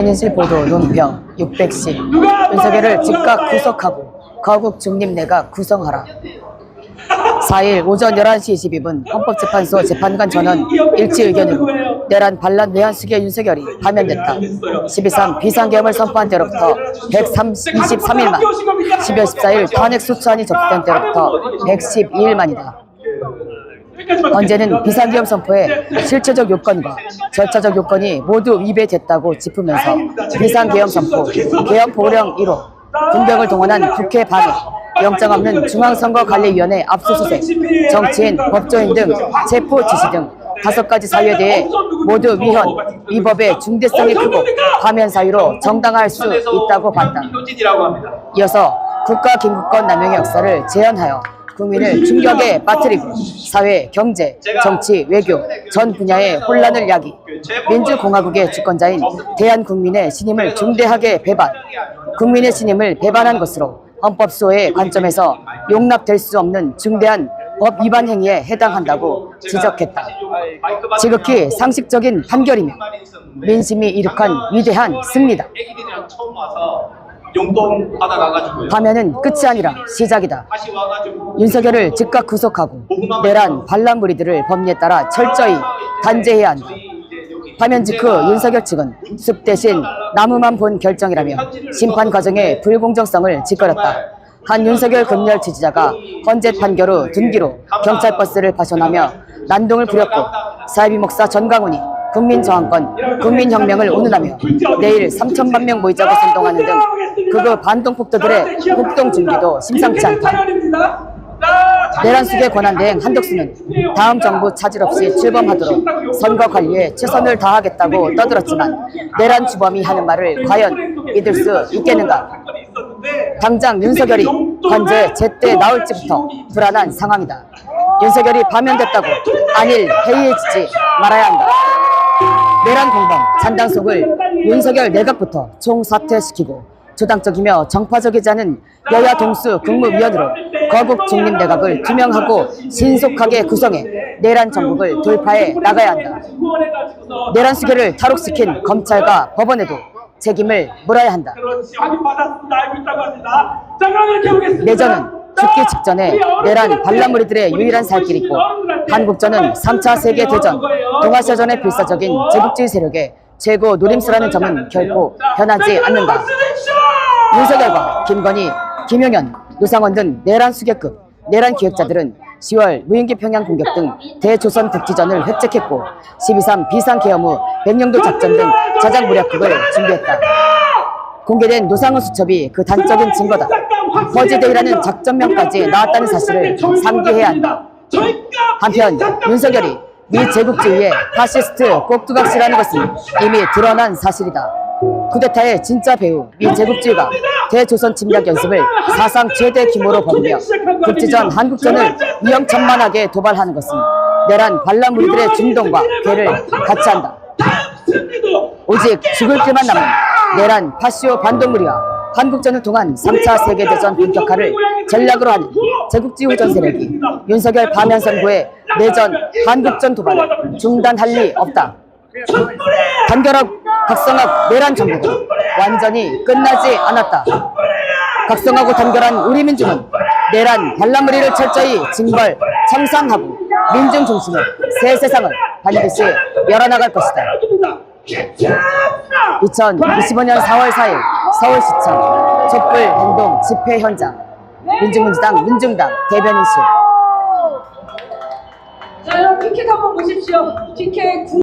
진실 보도 논평 600시 윤석열을 즉각 구속하고 거국 중립내각 구성하라. 4일 오전 11시 22분 헌법재판소 재판관 전원 일치 의견으로 내란 반란 외환 수계 윤석열이 파면됐다. 12.3 비상계엄을 선포한 때로부터 123일 만 12월 14일 탄핵 소추안이 접수된 때로부터 112일 만이다. 언제는 비상계엄 선포에 실체적 요건과 절차적 요건이 모두 위배됐다고 짚으면서 비상계엄 선포, 계엄 보령 1호, 군병을 동원한 국회 반응, 영장 없는 중앙선거관리위원회 압수수색, 정치인, 법조인 등 체포 지시 등 다섯 가지 사유에 대해 모두 위헌, 위법의 중대성이 크고 파면 사유로 정당화할 수 있다고 봤다. 이어서 국가 긴급권 남용의 역사를 재현하여 국민을 충격에 빠뜨리고 사회, 경제, 정치, 외교 전 분야의 혼란을 야기 민주공화국의 주권자인 대한국민의 신임을 중대하게 배반 국민의 신임을 배반한 것으로 헌법소의 관점에서 용납될 수 없는 중대한 법 위반 행위에 해당한다고 지적했다. 지극히 상식적인 판결이며 민심이 이룩한 위대한 승리다. 용돈 받아가가지고요. 파면은 끝이 아니라 시작이다. 다시 와가지고 윤석열을 즉각 구속하고 내란 반란 무리들을 법리에 따라 철저히 단죄해야 한다. 파면 직후 윤석열 측은 숲 대신 나무만 본 결정이라며 심판 과정의 불공정성을 짓거렸다. 한 윤석열 금열 지지자가 헌재 판결 후 둔기로 경찰 버스를 파손하며 난동을 부렸고 사이비 목사 전광훈이 국민저항권, 국민혁명을 운운하며 내일 3천만 명 모이자고 선동하는 등 극우 반동폭도들의 폭동 준비도 심상치 않다. 내란 수계 권한대행 한덕수는 다음 정부 차질 없이 출범하도록 선거 관리에 최선을 다하겠다고 떠들었지만 내란 주범이 하는 말을 과연 믿을 수 있겠는가? 당장 윤석열이 관제 제때 나올지부터 불안한 상황이다. 윤석열이 파면됐다고 안일 해이해지지 말아야 한다. 내란 공범 잔당 속을 윤석열 내각부터 총사퇴시키고 조당적이며 정파적이지 않은 여야 동수 국무위원으로 거국 중립 내각을 투명하고 신속하게 구성해 내란 정국을 돌파해 나가야 한다. 내란 수계를 탈옥시킨 검찰과 법원에도 책임을 물어야 한다. 내전은 죽기 직전에 내란 반란무리들의 유일한 살길이고 한국전은 3차 세계대전, 동아시아전의 필사적인 제국주의 세력의 최고 노림수라는 점은 결코 변하지 않는다. 윤석열과 김건희, 김용현, 노상원 등 내란 수계급, 내란 기획자들은 10월 무인기 평양 공격 등 대조선 국지전을 획책했고 12.3 비상계엄 후 백령도 작전 등 자장 무력극을 준비했다. 공개된 노상원 수첩이 그 단적인 증거다. 허지데이라는 작전명까지 나왔다는 사실을 상기해야 한다. 한편 윤석열이 미 제국주의의 파시스트 꼭두각시라는 것은 이미 드러난 사실이다. 쿠데타의 진짜 배우 미 제국주의가 대조선 침략 연습을 사상 최대 규모로 벌이며 국지전 한국전을 위험천만하게 도발하는 것은 내란 반란 무리들의 중동과 괴를 같이 한다. 오직 죽을 길만 남은 내란 파시오 반동무리와 한국전을 통한 3차 세계대전 본격화를 전략으로 하는 제국주의 후전 세력이 윤석열 파면 선고에 내전 한국전 도발을 중단할 리 없다. 단결학 각성학 내란 정국은 완전히 끝나지 않았다. 각성하고 단결한 우리 민중은 내란 반란무리를 철저히 징벌, 청산하고 민중 중심의 새 세상을 반드시 열어나갈 것이다. 2025년 4월 4일 서울시청 촛불 행동 집회 현장 민중민주당 민중당 대변인실 자, 여러분 티켓 한번 보십시오. 티켓